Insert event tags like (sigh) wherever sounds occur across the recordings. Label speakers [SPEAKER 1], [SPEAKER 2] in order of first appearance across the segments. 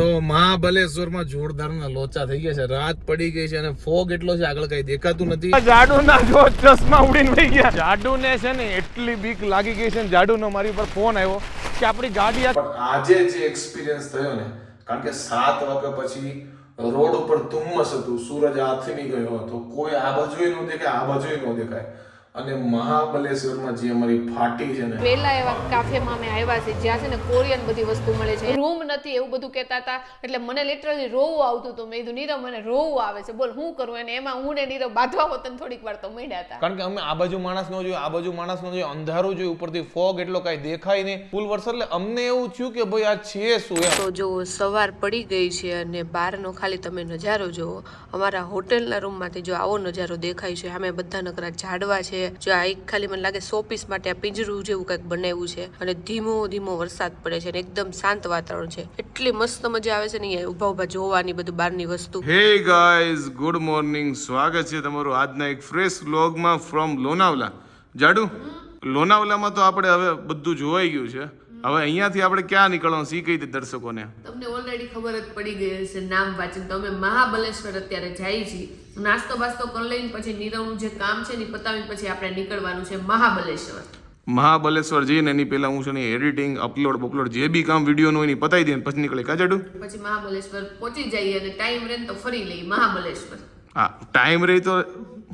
[SPEAKER 1] તો મહાબલેશ્વરમાં જોરદારના લોચા થઈ ગયા છે. રાત પડી ગઈ છે અને ફોગ એટલો છે આગળ કઈ દેખાતું નથી.
[SPEAKER 2] જાડુ ના જો ચશ્મા ઉડીને વહી ગયા. જાડુ ને છે ને એટલી બીક લાગી ગઈ છે ને જાડુ નો મારી પર ફોન આવ્યો કે આપણી ગાડી
[SPEAKER 1] આજે જે એક્સપિરિયન્સ થયો ને કારણ કે સાત વાગ્યા પછી રોડ ઉપર ધુમ્મસ હતું સૂરજ આથમી ગયો હતો કોઈ આ બાજુ ન દેખાય આ બાજુ ન દેખાય. અને મહાબલેશ્વરમાં જે અમારી ફાટી છે ને.
[SPEAKER 3] પહેલા એવા કાફેમાં અમે આવ્યા છે જ્યાં છે ને કોરિયન બધી વસ્તુ મળે છે. રૂમ નથી એવું બધું કહેતા હતા એટલે મને લિટરલી રોવું આવતું હતું. મેં કીધું નીરવ મને રોવું આવે છે. બોલ હું કરું? અને એમાં હું ને નીરવ બાંધવા હોતન થોડીક વાર તો મળ્યા હતા.
[SPEAKER 2] કારણ કે અમે આ બાજુ માણસ નો જોયું આ બાજુ માણસ નો જોયું અંધારું જોયું ઉપરથી ફોગ એટલો કાંઈ દેખાય નહીં. ફૂલ વરસાદ એટલે અમને એવું થયું કે ભાઈ આ છે શું
[SPEAKER 3] તો જો સવાર પડી ગઈ છે અને બહારનો ખાલી તમે નજારો જુઓ અમારા હોટેલના રૂમમાંથી જો આવો નજારો દેખાય છે અમે બધા નકરા ઝાડવા છે જો આ એક ખાલી મને લાગે સો પીસ માટે આ પિંજરું જેવું કંઈક બનાવ્યું છે. અને ધીમો ધીમો વરસાદ પડે છે અને એકદમ શાંત વાતાવરણ છે. એટલી મસ્ત મજા આવે છે ને અહીંયા ઊભા ઊભા જોવાની બધું બહારની વસ્તુ.
[SPEAKER 1] Hey guys, good morning. સ્વાગત છે તમારું આજના એક ફ્રેશ વ્લોગમાં ફ્રોમ લોનાવલા. જાડુ? લોનાવલામાં તો આપણે હવે બધું જોવાઈ ગયું છે. હવે અહીંયાથી આપણે ક્યાં નીકળવાનું? સી કહી દે દર્શકોને?
[SPEAKER 3] તમને ઓલરેડી ખબર જ પડી ગઈ હશે નામ વાંચીને. તો અમે મહાબલેશ્વર અત્યારે જઈએ છીએ. નાસ્તો બાસ્તો કરી લઈને પછી નીરવનું જે કામ છે ને પતાવીને પછી આપણે નીકળવાનું છે મહાબલેશ્વર.
[SPEAKER 1] મહાબલેશ્વર જઈને એની પહેલા હું છે ને એડિટિંગ અપલોડ બપલોડ જે બી કામ વિડીયોનું એની પતાવી દે પછી નીકળે. કાજાડું
[SPEAKER 3] પછી મહાબલેશ્વર પહોંચી જઈએ અને ટાઈમ રહે તો ફરી લઈએ મહાબલેશ્વર.
[SPEAKER 1] હા ટાઈમ રહી તો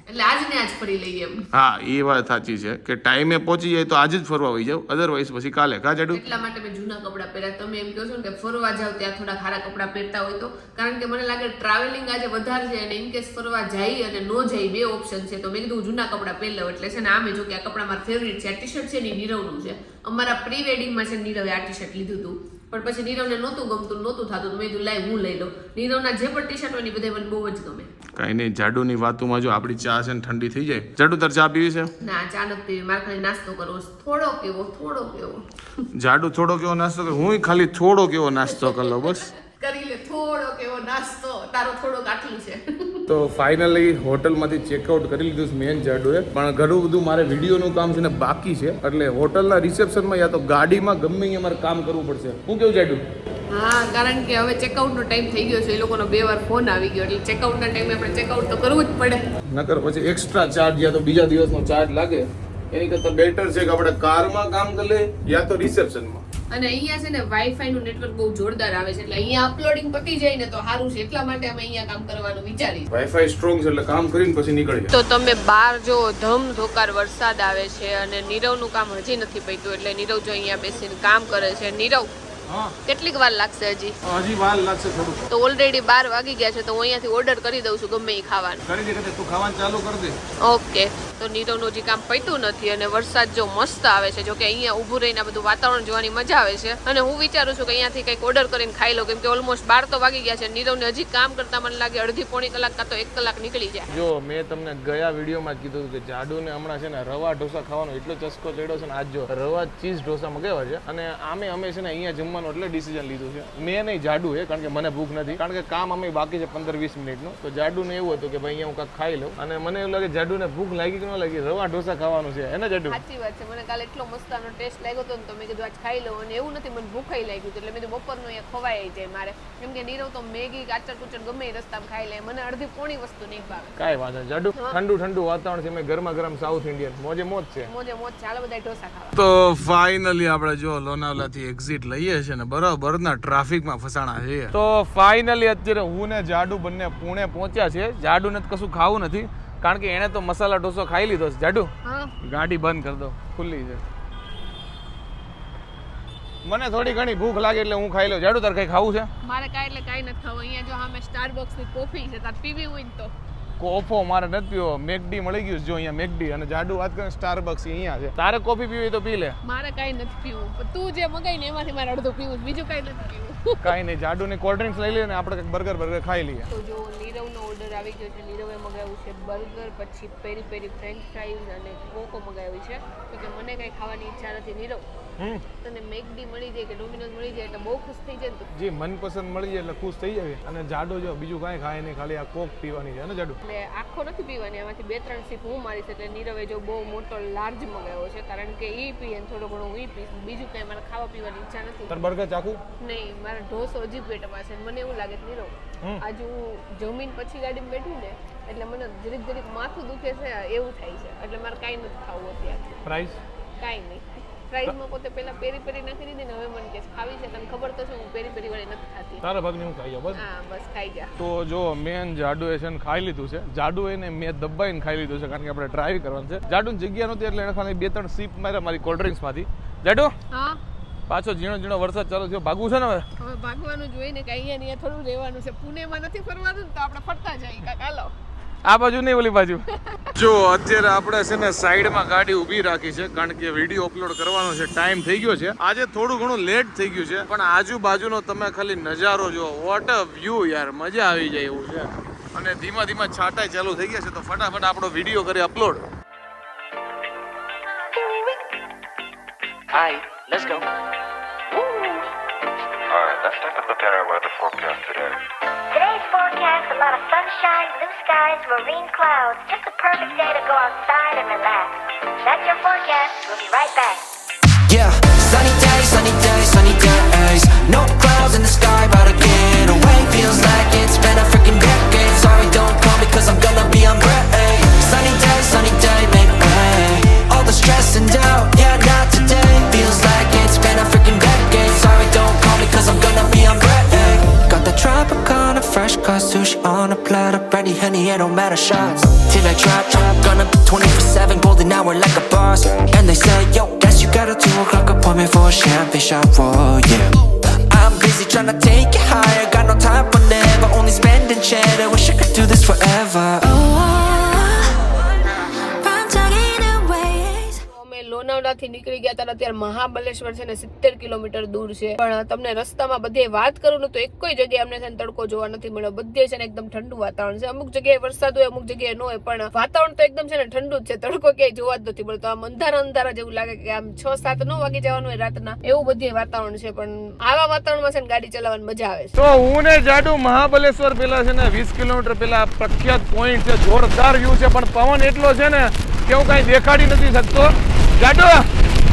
[SPEAKER 3] એટલે આજ ને આજ ફરી લઈએ એમ.
[SPEAKER 1] હા એ વાત સાચી છે. કે ટાઈમે પહોંચી જાય તો આજે જ ફરવા વહી જાવ અધરવાઇઝ પછી કાલે કા જાડુ?
[SPEAKER 3] એટલા માટે મેં જૂના કપડાં પહેર્યા. તમે એમ કહો છો કે ફરવા જાવ ત્યાં થોડા ખારા કપડાં પહેરતા હોય તો. કારણ કે મને લાગે ટ્રાવેલિંગ આજે વધારે છે અને ઇન કેસ ફરવા જાય અને નો જાય બે ઓપ્શન છે. તો મેં કીધું જૂના કપડાં પહેરી લઉં. એટલે છે ને આમે જો કે આ કપડાં મારા ફેવરિટ છે. આ ટી શર્ટ છે ને નીરવનું છે. અમારા પ્રી વેડિંગમાં છે નીરવે આ ટી શર્ટ લીધું હતું. પણ પછી નીરવને નહોતું ગમતું નહોતું થતું. મેં કીધું લાઈ હું લઈ લઉં. નીરવના જે પણ ટી શર્ટ હોય બધા મને બહુ જ ગમે.
[SPEAKER 1] કાંઈ નહીં જાડુની વાતોમાં જો આપણી ચા છે ને ઠંડી થઈ જાય. જાડુ તાર ચા પીવી છે?
[SPEAKER 3] ના અચાનક પીવી. મારે ખાલી નાસ્તો કરવો થોડો કેવો થોડો કેવો
[SPEAKER 1] જાડુ થોડો કેવો નાસ્તો કરે? હું ખાલી થોડો કેવો નાસ્તો કરી બસ.
[SPEAKER 3] કરી લે થોડો કેવો નાસ્તો તારો થોડોક આટલું છે.
[SPEAKER 1] તો ફાઇનલી હોટલમાંથી ચેકઆઉટ કરી લીધું છે મેન જાડુએ. પણ ઘણું બધું મારે વિડીયોનું કામ છે ને બાકી છે. એટલે હોટલના રિસેપ્શનમાં યા તો ગાડીમાં ગમે અહીંયા મારે કામ કરવું પડશે. હું કેવું જાડુ?
[SPEAKER 3] હા કારણ કે હવે ચેકઆઉટનો ટાઈમ થઈ ગયો છે. એ લોકોનો બે વાર ફોન આવી ગયો. એટલે ચેકઆઉટના ટાઈમે આપણે ચેકઆઉટ તો કરવું જ પડે.
[SPEAKER 1] નકર પછી એક્સ્ટ્રા ચાર્જ યા તો બીજા દિવસનો ચાર્જ લાગે. એની કરતાં બેટર છે કે આપણે કારમાં કામ કરી લઈએ યા તો રિસેપ્શનમાં
[SPEAKER 3] અને અહીંયા છે ને વાઈફાઈ નું નેટવર્ક બહુ જોરદાર આવે છે એટલે અહીંયા અપલોડિંગ પતી જાય ને તો સારું છે. એટલા માટે અમે અહીંયા કામ કરવાનું વિચારી
[SPEAKER 1] વાઈફાઈ સ્ટ્રોંગ છે એટલે કામ કરીને પછી નીકળી
[SPEAKER 3] તો તમે બહાર જો ધમ ધોકાર વરસાદ આવે છે અને નીરવનું કામ હજી નથી પત્યું એટલે નીરવ જો અહીંયા બેસીને કામ કરે છે. નીરવ કેટલીક વાર લાગશે હજી?
[SPEAKER 1] હજી વાર લાગશે થોડું
[SPEAKER 3] તો ઓલરેડી બાર વાગી ગયા છે તો હું અહીંયાથી ઓર્ડર કરી દઉં છું ગમે એ ખાવાનું.
[SPEAKER 1] કરી દે તું ખાવાનું ચાલુ કરી દે.
[SPEAKER 3] ઓકે તો નીરવનું હજી કામ પૈતું નથી અને વરસાદ જો મસ્ત આવે છે જોકે અહીંયા ઊભું રહીને બધું વાતાવરણ જોવાની મજા આવે છે. અને હું વિચારું છું કે અહીંયાથી કંઈક ઓર્ડર કરીને ખાઈ લઉં, કેમ કે ઓલમોસ્ટ બાર તો વાગી ગયા છે. નીરવને હજી કામ કરતા મને લાગે અડધી પોણી કલાક કાં તો એક કલાક નીકળી જાય.
[SPEAKER 2] જો, મેં તમને ગયા વિડીયોમાં જ કીધું કે જાડુને હમણાં છે ને રવા ઢોસા ખાવાનો એટલો ચસ્કો ચડ્યો છે ને, આજ જો રવા ચીઝ ઢોસા મગાવ્યા છે? અને આમે અમે છે ને અહીંયા જમવાનું એટલે ડિસિઝન લીધું છે. મેં નહીં જાડુ એ કારણ કે મને ભૂખ નથી. કારણ કે કામ અમે બાકી છે પંદર વીસ મિનિટનું. તો જાડુને એવું હતું કે ભાઈ અહીંયા હું કાંઈક ખાઈ લઉં. અને મને એવું લાગે જાડુને ભૂખ લાગી કે ન લાગી રવા ઢોસા ખાવાનું છે. એને જાડુ
[SPEAKER 3] સાચી વાત છે. મને કાલે એટલો મસ્ત આનો ટેસ્ટ લાગ્યો હતો ને તો મેં કીધું આજ ખાઈ લઉં. અને એવું નથી મને ભૂખાઈ લાગ્યું એટલે મેં કીધું બપોરનું અહીંયા ખવાઈ જાય મારે. કેમ કે નીરવ તો મેગી કાચર કુચર ગમે એ રસ્તામાં ખાઈ લે. મને અડધી પોણી વસ્તુ નહીં ભાવે.
[SPEAKER 2] કાંઈ વાંધો નહીં. જાડુ ઠંડુ ઠંડુ વાતાવરણ છે. મેં ગરમા ગરમ સાઉથ ઇન્ડિયન મોજે મોજ છે.
[SPEAKER 3] મોજે મોજ ચાલો બધા ઢોસા ખાવા.
[SPEAKER 1] તો ફાઇનલી આપણે જો લોનાવલાથી એક્ઝિટ લઈએ છીએ ને બરાબરના ટ્રાફિકમાં ફસાણા છીએ.
[SPEAKER 2] તો ફાઇનલી અત્યારે હું ને જાડુ બંને પુણે પહોંચ્યા છે જાડુને તો કશું ખાવું નથી. કારણ કે એને તો મસાલા ઢોસો ખાઈ લીધો છે. જાડુ ગાડી બંધ કરી દો. ખુલ્લી છે. મને થોડી ઘણી ભૂખ લાગે એટલે હું ખાઈ લઉં. જાડુ તારે કઈ ખાવું છે?
[SPEAKER 3] મારે કઈ એટલે કઈ નથી ખાવું. અહીંયા જો સામે સ્ટારબક્સની કોફી છે તાર પીવી હોય તો.
[SPEAKER 2] કોફો મારે નથી પીવો. મેકડી મળી ગયું જો અહીંયા મેકડી અને જાડુ વાત કરે સ્ટારબક્સ અહીંયા છે. તારે કોફી પીવી તો પી લે.
[SPEAKER 3] મારે કાંઈ નથી પીવું. તું જે મગાઈ ને એમાંથી મારે અડધું પીવું. બીજું કાંઈ નથી પીવું.
[SPEAKER 2] કાંઈ નહીં જાડુની કોલ્ડ ડ્રિંક્સ લઈ લઈએ ને આપણે બર્ગર બર્ગર ખાઈ લઈએ.
[SPEAKER 3] તો જો નીરવનો ઓર્ડર આવી ગયો છે. નીરવે મગાવ્યું છે બર્ગર પછી પેરી પેરી ફ્રેન્ચ ફ્રાઈઝ અને કોકો મગાવ્યું છે. તો કે મને કાંઈ ખાવાની ઈચ્છા નથી. નીરવ તને મેકડી મળી જાય કે ડોમિનોઝ મળી જાય એટલે બહુ ખુશ થઈ જાય
[SPEAKER 1] જે મનપસંદ મળી જાય એટલે ખુશ થઈ જાય. અને જાડો જો બીજું કાંઈ ખાય નહીં ખાલી આ કોક પીવાની છે ને જાડો?
[SPEAKER 3] એટલે આખો નથી પીવાની એમાંથી બે ત્રણ સીપ હું મારીશ એટલે નીરવે જો બહુ મોટો લાર્જ મગાવ્યો છે કારણ કે એ પીએ એને થોડો ઘણો હું પીશ. બીજું કાંઈ મારે ખાવા પીવાની ઈચ્છા નથી.
[SPEAKER 1] તાર બર્ગર ચાખું
[SPEAKER 3] નહીં મારા ઢોસો હજી પેટમાં છે મને એવું લાગે નીરવ. આજે હું જમીન પછી ગાડીમાં બેઠી ને એટલે મને જરીક જરીક માથું દુખે છે એવું થાય છે. એટલે મારે કાંઈ નથી ખાવું અત્યારે.
[SPEAKER 1] પ્રાઇસ
[SPEAKER 3] કાંઈ નહીં. ફ્રાઈઝમાં પોતે પહેલા પેરી પેરી નાખી દીધી ને હવે મને કે ખાવી છે. તને ખબર તો છે હું પેરી પેરી વાળી નથી ખાતી.
[SPEAKER 1] તારા ભાગની હું ખાઈ જાઉં બસ.
[SPEAKER 3] હા બસ ખાઈ જા.
[SPEAKER 1] તો જો મેન જાડુ એ છે ને ખાઈ લીધું છે. જાડુ એને મેં દબાઈને ખાઈ લીધું છે કારણ કે આપણે ડ્રાઈવ કરવાનું છે. જાડુની જગ્યા નહોતી એટલે એને ખાલી બે ત્રણ સીપ માર્યા મારી કોલ્ડ ડ્રિંક્સમાંથી જાડુ?
[SPEAKER 3] હા.
[SPEAKER 1] પાછો ઝીણો ઝીણો વરસાદ ચાલુ થયો. ભાગવું છે ને હવે?
[SPEAKER 3] હવે ભાગવાનું જોઈને કે અહીંયા ને થોડું રહેવાનું છે. પુણેમાં નથી ફરવાનું તો આપણે ફરતા જઈએ. હાલો.
[SPEAKER 1] આ બાજુ નહીં ઓલી બાજુ. જો અત્યારે આપણે છે ને સાઈડમાં ગાડી ઊભી રાખી છે કારણ કે વીડિયો અપલોડ કરવાનો છે ટાઈમ થઈ ગયો છે. આજે થોડું ઘણું લેટ થઈ ગયું છે પણ આજુબાજુનો તમે ખાલી નજારો જો વોટ અ વ્યૂ યાર મજા આવી જાય એવું છે. અને ધીમા ધીમા છાંટાઈ ચાલુ થઈ ગયા છે તો ફટાફટ આપણો વીડિયો કરી upload
[SPEAKER 4] hi let's go.
[SPEAKER 5] Alright, let's take a look at our weather forecast today.
[SPEAKER 6] Today's forecast, a lot of sunshine, blue skies, marine clouds. Just a perfect day to go outside and relax. That's your forecast. We'll be right back.
[SPEAKER 4] Yeah, sunny days, sunny days, sunny days. No Cut sushi on a platter. Brandy, honey, it don't matter shots. Till I drop, drop. Gonna be 24 7, golden hour like a boss. And they say, yo, guess you got a 2 o'clock appointment for a champagne shot, whoa, yeah. I'm busy trying to take it higher. Got no time for never, only spending cheddar. Wish I could do this forever.
[SPEAKER 3] અમે લોનાવલાથી નીકળી ગયા હતા અત્યારે મહાબલેશ્વર છે ને સિત્તેર kilometre દૂર છે. પણ તમને રસ્તામાં બધે વાત કરું ને તો એક કોઈ જગ્યાએ અમને છે ને તડકો જોવા નથી મળ્યો. બધે છે ને એકદમ ઠંડુ વાતાવરણ છે. અમુક જગ્યાએ વરસાદ હોય, અમુક જગ્યાએ ન હોય, પણ વાતાવરણ તો એકદમ છે ને ઠંડુ જ છે. તડકો ક્યાંય જોવા જ નથી મળતો. આમ અંધારા અંધારા જેવું લાગે કે આમ છ, સાત નો વાગે જવાનું હોય રાતના. એવું બધે વાતાવરણ છે, પણ આવા વાતાવરણમાં છે ને ગાડી ચલાવવાની મજા આવે છે.
[SPEAKER 1] તો હું ને જાડુ મહાબલેશ્વર પેલા છે ને વીસ કિલોમીટર પેલા પ્રખ્યાત પોઈન્ટ છે. જોરદાર વ્યૂ છે. પણ પવન એટલો છે ને કે હું કાંઈ દેખાડી નથી શકતો. જાડુ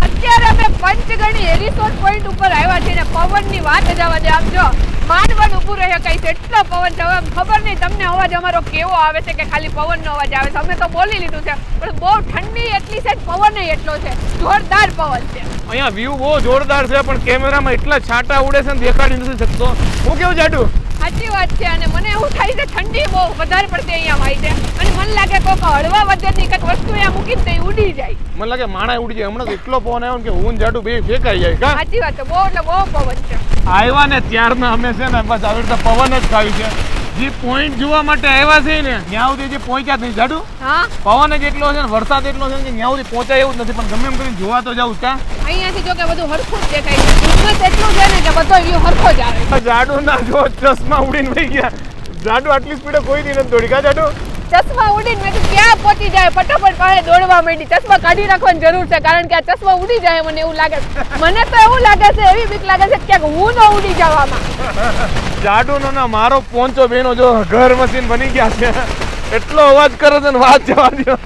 [SPEAKER 3] અત્યારે અમે પંચગણી રિસોર્ટ પોઈન્ટ ઉપર આવ્યા છીએ ને પવનની વાત જવા દે આપજો. માનવન ઊભું રહે કઈ છે એટલો પવન છે હવે ખબર નહીં તમને અવાજ અમારો કેવો આવે છે કે ખાલી પવનનો અવાજ આવે છે? અમે તો બોલી લીધું છે પણ બહુ ઠંડી એટલી છે પવન એટલો છે. જોરદાર પવન છે.
[SPEAKER 1] અહીંયા વ્યૂ બહુ જોરદાર છે પણ કેમેરામાં એટલા છાંટા ઉડે છે ને દેખાડી નથી શકતો. હું કેવું જાડુ?
[SPEAKER 3] સાચી વાત છે અને મને એવું થાય છે ઠંડી બહુ વધારે પડતી અહીંયા હોય છે. અને મને લાગે કોઈક હળવા વજનની કંઈક વસ્તુ અહીંયા મૂકીને તો ઉડી જાય.
[SPEAKER 1] મને લાગે માણા ઉડી જાય. હમણાં એટલો પવન આવ્યો કે હું જાડું બે ફેંકાઈ જાય કા?
[SPEAKER 3] સાચી વાત છે બહુ એટલે બહુ પવન છે.
[SPEAKER 1] આવ્યા ને ત્યારના અમે છે ને બસ આવી રીતે પવન જ ખાવી છે. જે પોઈન્ટ જોવા માટે આવ્યા છે ને ત્યાં સુધી જે પહોંચ્યા નહીં જાડુ?
[SPEAKER 3] હા.
[SPEAKER 1] પવન જ એટલો છે ને વરસાદ એટલો છે કે ત્યાં સુધી પહોંચાય એવું નથી પણ ગમે એમ કરીને જોવા તો જાઉં કા?
[SPEAKER 3] અહીંયાથી જો કે બધું હરખું જ દેખાય છે. ધુમ્મસ એટલું છે ને કે બધો વ્યૂ હરખો જ આવે.
[SPEAKER 1] જાડુ ના જો ચશ્મા ઉડીને વહી ગયા. જાડુ આટલી સ્પીડે કોઈ દી નથી દોડી. કા જાડુ?
[SPEAKER 3] ચશ્મા ઉડીને મેં ક્યાં પહોંચી જાય? ફટાફટ પાસે દોડવા માંડી. ચશ્મા કાઢી રાખવાની જરૂર છે કારણ કે આ ચશ્મા ઉડી જાય મને એવું લાગે છે. મને તો એવું લાગે છે એવી બીક લાગે છે કે હું ન ઉડી જવામાં.
[SPEAKER 1] જાડુ નો ના મારો પોંચો બેનો જો ઘર મશીન બની ગયા છે. એટલો અવાજ કરો છો ને વાત જવા દો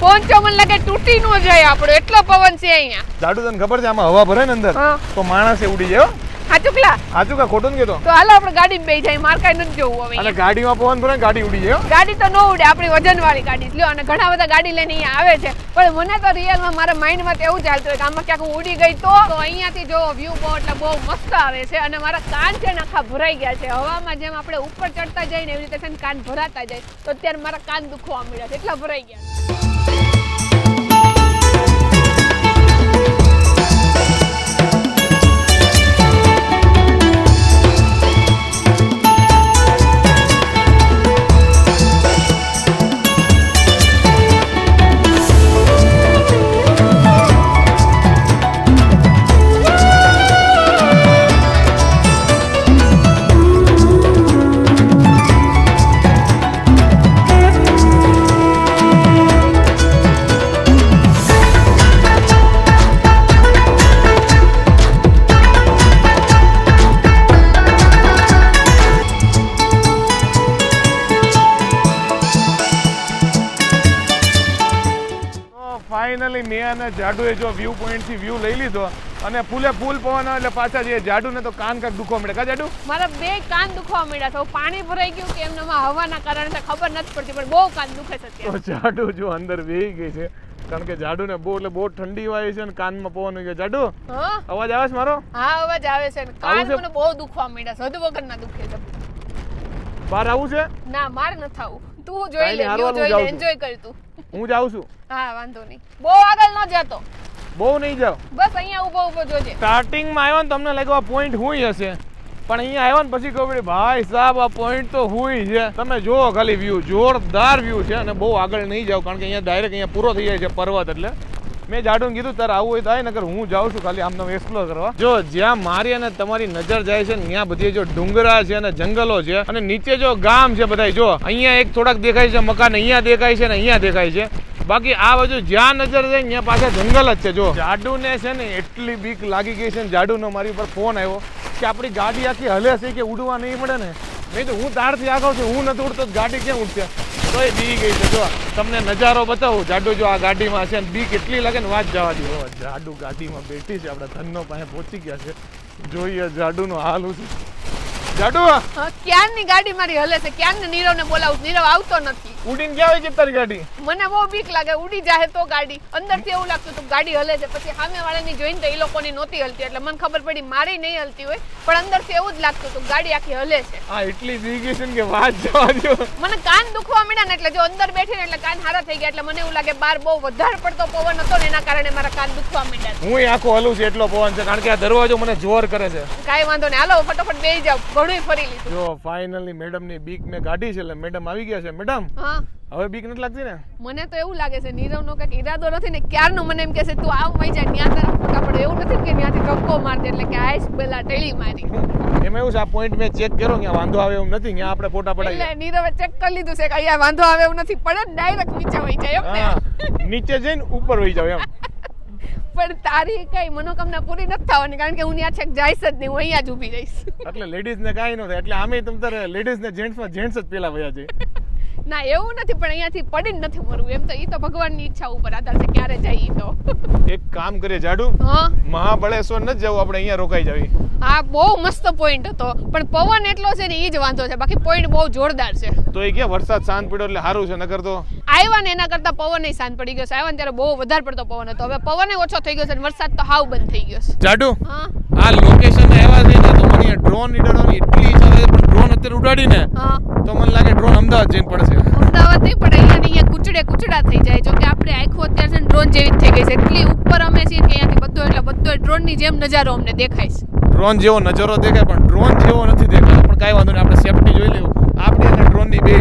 [SPEAKER 3] પહોંચો મને લાગે તૂટી ન જાય આપણો એટલો પવન છે અહીંયા
[SPEAKER 1] દાડુ તને ખબર છે આમાં હવા ભરે ને અંદર
[SPEAKER 3] હા.
[SPEAKER 1] તો માણસે ઉડી જાય હો.
[SPEAKER 3] હા ચુકલા
[SPEAKER 1] સાચું કા ખોટું
[SPEAKER 3] તો હાલો આપણે ગાડીમાં બેસી જાય માર કાંઈ નથી જોવું હવે
[SPEAKER 1] અને
[SPEAKER 3] અહીંયા.
[SPEAKER 1] ગાડીમાં પવન ભરે ને ગાડી ઉડી જાય હો.
[SPEAKER 3] ગાડી તો ન ઉડે આપણી વજનવાળી ગાડી. લ્યો અને ઘણા બધા ગાડી લઈને અહીંયા આવે છે પણ મને તો રિયલમાં મારા માઇન્ડમાં તો એવું ચાલતું હોય કે આમાં ક્યાંક હું ઉડી ગઈ તો તો અહીંયાથી જો વ્યૂ બહુ એટલે બહુ મસ્ત આવે છે અને મારા કાન છે ને આખા ભરાઈ ગયા છે હવામાં જેમ આપણે ઉપર ચડતા જઈએ ને એવી રીતે છે ને કાન ભરાતા જાય તો અત્યારે મારા કાન દુખવા મળ્યા છે એટલા ભરાઈ ગયા છે.
[SPEAKER 1] ફાઇનલી જાડુએ જો વ્યૂ પોઈન્ટથી વ્યૂ લઈ લીધો અને ફૂલે ફૂલ પવન એટલે પાછા જઈએ જાડુને તો કાન કાંક દુખવા મળે કા જાડુ?
[SPEAKER 3] મારા બે કાન દુખવા મળ્યા છે. હવે પાણી ભરાઈ ગયું કે એમનામાં હવાના કારણે ખબર નથી પડતી પણ બહુ કાન દુખે છે
[SPEAKER 1] તો જાડુ જો અંદર બેહી ગઈ છે કારણ કે જાડુને બહુ એટલે બહુ ઠંડી વાય છે અને કાનમાં પવન ગયો જાડુ અવાજ આવે છે મારો?
[SPEAKER 3] હા અવાજ આવે છે ને કાન મને બહુ દુખવા મળ્યા છે. હદ વગરના દુખે છે.
[SPEAKER 1] બહાર આવું છે?
[SPEAKER 3] ના મારે નથી આવું. તું જોઈ લે
[SPEAKER 1] નહીં,
[SPEAKER 3] જોઈ લે એન્જોય કર તું.
[SPEAKER 1] હું જાઉં છું.
[SPEAKER 3] હા વાંધો નહીં. બહુ આગળ ન જતો.
[SPEAKER 1] બહુ નહીં જાવ
[SPEAKER 3] બસ અહીંયા ઊભો ઊભો જોજે.
[SPEAKER 1] સ્ટાર્ટિંગમાં આવ્યો ને તમને લાગ્યો પોઈન્ટ હુંય હશે. પણ અહીંયા આવ્યો ને પછી ખબર ભાઈ સાહેબ આ પોઈન્ટ તો હુંય છે. તમે જુઓ ખાલી વ્યૂ જોરદાર વ્યૂ છે અને બહુ આગળ નહીં જાવ કારણ કે અહીંયા ડાયરેક્ટ અહીંયા પૂરો થઈ જાય છે પર્વત એટલે. મેં જાડું કીધું, તારે આવું હોય તો આય નગર હું જાઉં છું ખાલી આમ તમે એક્સપ્લોર કરવા. જો જ્યાં મારી અને તમારી નજર જાય છે ત્યાં બધી જો ડુંગરા છે અને જંગલો છે અને નીચે જો ગામ છે બધા જો અહીંયા એક થોડાક દેખાય છે, મકાન અહીંયા દેખાય છે ને અહીંયા દેખાય છે. બાકી આ બાજુ જ્યાં નજર જાય ને, ત્યાં પાછા જંગલ જ છે, જો. જાડુને છે ને એટલી બીક લાગી ગઈ છે ને, જાડુનો મારી ઉપર ફોન આવ્યો કે આપણી ગાડી આખી હલે છે કે ઉડવા નહીં મળે ને? નહીં તો હું તારથી આગળ છું, હું નથી ઉડતો, ગાડી ક્યાં ઉડશે? તો એ બી ગઈ છે. જો, તમને નજારો બતાવું. જાડુ જો આ ગાડીમાં છે બી કેટલી લાગે ને વાત જવા દો જાડુ ગાડીમાં બેઠી છે. આપણા ધનનો પાસે પહોંચી ગયા છે. જોઈએ જાડુનો હાલ શું જાડુ?
[SPEAKER 3] ક્યારની ગાડી મારી હલે છે? ક્યારની નીરવને બોલાવું. નીરવ આવતો નથી.
[SPEAKER 1] ઉડીને ક્યાં છે તારી ગાડી?
[SPEAKER 3] મને બહુ બીક લાગે ઉડી જાય તો ગાડી. અંદરથી એવું લાગતું હતું ગાડી હલે છે. પછી સામે વાળાની જોઈને તો એ લોકોની નહોતી હલતી. એટલે મને ખબર પડી મારી નહીં હલતી હોય. પણ અંદરથી એવું જ લાગતું હતું ગાડી આખી હલે છે.
[SPEAKER 1] આ એટલી બી ગઈ છે કે વાત જવા દો
[SPEAKER 3] મને કાન દુખવા મળ્યા ને એટલે જો અંદર બેઠી ને એટલે કાન હારા થઈ ગયા. એટલે મને એવું લાગે બહાર બહુ વધારે પડતો પવન હતો ને એના કારણે મારા કાન દુખવા માંડ્યા
[SPEAKER 1] હું આખો હલું છે એટલો પવન છે. કારણ કે આ દરવાજો મને જોર કરે છે.
[SPEAKER 3] કાંઈ વાંધો નહીં. હાલો ફટોફટ બેસી જાઓ. ઘણું ફરી લીધું.
[SPEAKER 1] જો ફાઇનલી મેડમની બીક મેં કાઢી છે એટલે મેડમ આવી ગયા છે. મેડમ
[SPEAKER 3] હા.
[SPEAKER 1] હવે બીક નથી લાગતી ને?
[SPEAKER 3] મને તો એવું લાગે છે નીરવનો કંઈક ઈરાદો નથી ને ક્યારનું મને એમ કહે છે તું આવ વહી જાય ત્યાં તરફ ફોટા પડે. એવું નથી કે ત્યાંથી ધક્કો માર દે એટલે કે આઈસ પેલા ટેલી મારી. (laughs)
[SPEAKER 1] એમાં એવું છે આ પોઈન્ટ મેં ચેક કર્યો કે વાંધો આવે એવું નથી ત્યાં આપણે ફોટા પડાવી
[SPEAKER 3] એટલે નીરવે ચેક કરી લીધું છે કે અહીંયા વાંધો આવે એવું નથી પડે ડાયરેક્ટ નીચે વહી જાય એમ ને.
[SPEAKER 1] નીચે જઈને ઉપર વહી જાવ એમ. (laughs)
[SPEAKER 3] પણ તારી કઈ મનોકામના પૂરી નથી થવાની કારણ કે હું ત્યાં છેક જઈશ જ નહીં, હું અહીંયા જ ઊભી રહીશ.
[SPEAKER 1] એટલે લેડીઝ ને કાંઈ ન થાય, એટલે આમે તમ તારે લેડીઝ ને જેન્ટ્સમાં જેન્ટ્સ જ પેલા વયા જાય
[SPEAKER 3] ના એવું નથી પણ અહીંયાથી પડીને નથી મરવું. એમ તો એ તો ભગવાનની ઈચ્છા ઉપર આધાર છે ક્યારે જાય ઈ તો.
[SPEAKER 1] એક કામ કરીએ જાડુ. મહાબળેશ્વર ન જવું આપણે અહીંયા રોકાઈ જવી.
[SPEAKER 3] આ બહુ મસ્ત પોઈન્ટ હતો. પણ પવન એટલો છે ને એ જ વાંધો છે. બાકી પોઈન્ટ બહુ જોરદાર છે.
[SPEAKER 1] તો એ કે વરસાદ શાંત પડ્યો એટલે સારું છે નકર તો?
[SPEAKER 3] આવ્યા ને એના કરતા પવન શાંત પડી ગયો છે. આવ્યા ત્યારે બહુ વધારે પડતો પવન હતો. હવે પવન ઓછો થઈ ગયો છે અને વરસાદ તો હાવ બંધ થઈ ગયો છે.
[SPEAKER 1] જાડુ.
[SPEAKER 3] હા.
[SPEAKER 1] આ લોકેશન આવ્યા છે ને તો મને ડ્રોન ઉડાડવાની એટલી ઈચ્છા થાય પણ ડ્રોન અત્યારે ઉડાડીને તો મને લાગે ડ્રોન અમદાવાદ જઈને પડશે.
[SPEAKER 3] અમદાવાદ નહીં પણ અહીંયા અહીંયા કુચડે કુચડા થઈ જાય. જો કે આપણે આખો અત્યારે છે ડ્રોન જેવી જ થઈ ગઈ છે. એટલી ઉપર અમે છીએ કે અહીંયાથી બધો એટલે બધો ડ્રોનની જેમ નજારો અમને દેખાય છે.
[SPEAKER 1] ડ્રોન જેવો નજરો દેખાય પણ ડ્રોન જેવો નથી દેખાતો. પણ કાંઈ વાંધો નહીં આપણે સેફટી જોઈ લેવું આપણે અને ડ્રોનની બે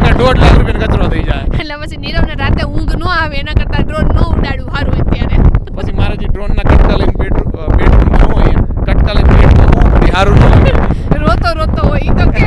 [SPEAKER 1] નકર દોઢ લાખ રૂપિયાનો કચરો થઈ જાય.
[SPEAKER 3] એટલે પછી નીરવને રાતે ઊંઘ ન આવે એના કરતા ડ્રોન ન ઉડાડવું સારું અત્યારે.
[SPEAKER 1] પછી મારે જે ડ્રોનના કટકા લઈને બેડરૂમ બેડરૂમમાં હું હોય કટકા લઈને પડી સારું ન
[SPEAKER 3] રોતો રોતો હોય તો કે.